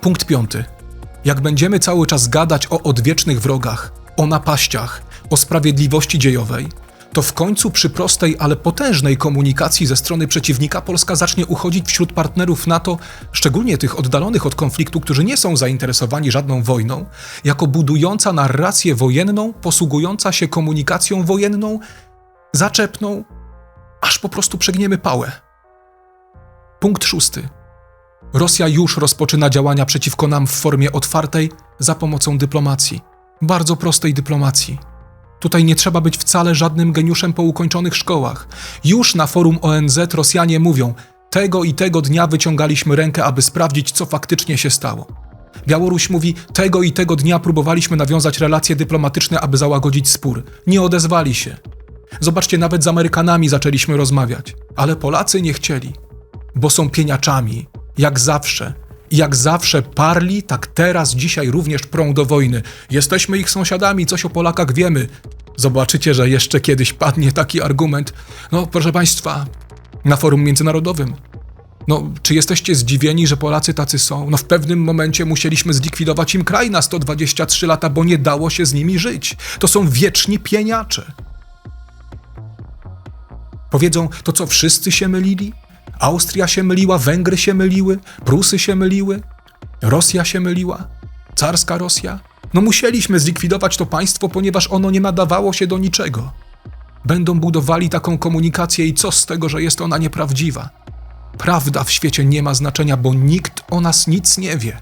Punkt piąty. Jak będziemy cały czas gadać o odwiecznych wrogach, o napaściach, o sprawiedliwości dziejowej, to w końcu przy prostej, ale potężnej komunikacji ze strony przeciwnika Polska zacznie uchodzić wśród partnerów NATO, szczególnie tych oddalonych od konfliktu, którzy nie są zainteresowani żadną wojną, jako budująca narrację wojenną, posługująca się komunikacją wojenną, zaczepną, aż po prostu przegniemy pałę. Punkt szósty. Rosja już rozpoczyna działania przeciwko nam w formie otwartej za pomocą dyplomacji. Bardzo prostej dyplomacji. Tutaj nie trzeba być wcale żadnym geniuszem po ukończonych szkołach. Już na forum ONZ Rosjanie mówią: Tego i tego dnia wyciągaliśmy rękę, aby sprawdzić, co faktycznie się stało. Białoruś mówi: Tego i tego dnia próbowaliśmy nawiązać relacje dyplomatyczne, aby załagodzić spór. Nie odezwali się. Zobaczcie, nawet z Amerykanami zaczęliśmy rozmawiać, ale Polacy nie chcieli, bo są pieniaczami, jak zawsze. Jak zawsze parli, tak teraz, dzisiaj również prą do wojny. Jesteśmy ich sąsiadami, coś o Polakach wiemy. Zobaczycie, że jeszcze kiedyś padnie taki argument. No, proszę Państwa, na forum międzynarodowym. No, czy jesteście zdziwieni, że Polacy tacy są? No, w pewnym momencie musieliśmy zlikwidować im kraj na 123 lata, bo nie dało się z nimi żyć. To są wieczni pieniacze. Powiedzą, to co wszyscy się mylili? Austria się myliła, Węgry się myliły, Prusy się myliły, Rosja się myliła, carska Rosja. No musieliśmy zlikwidować to państwo, ponieważ ono nie nadawało się do niczego. Będą budowali taką komunikację i co z tego, że jest ona nieprawdziwa? Prawda w świecie nie ma znaczenia, bo nikt o nas nic nie wie.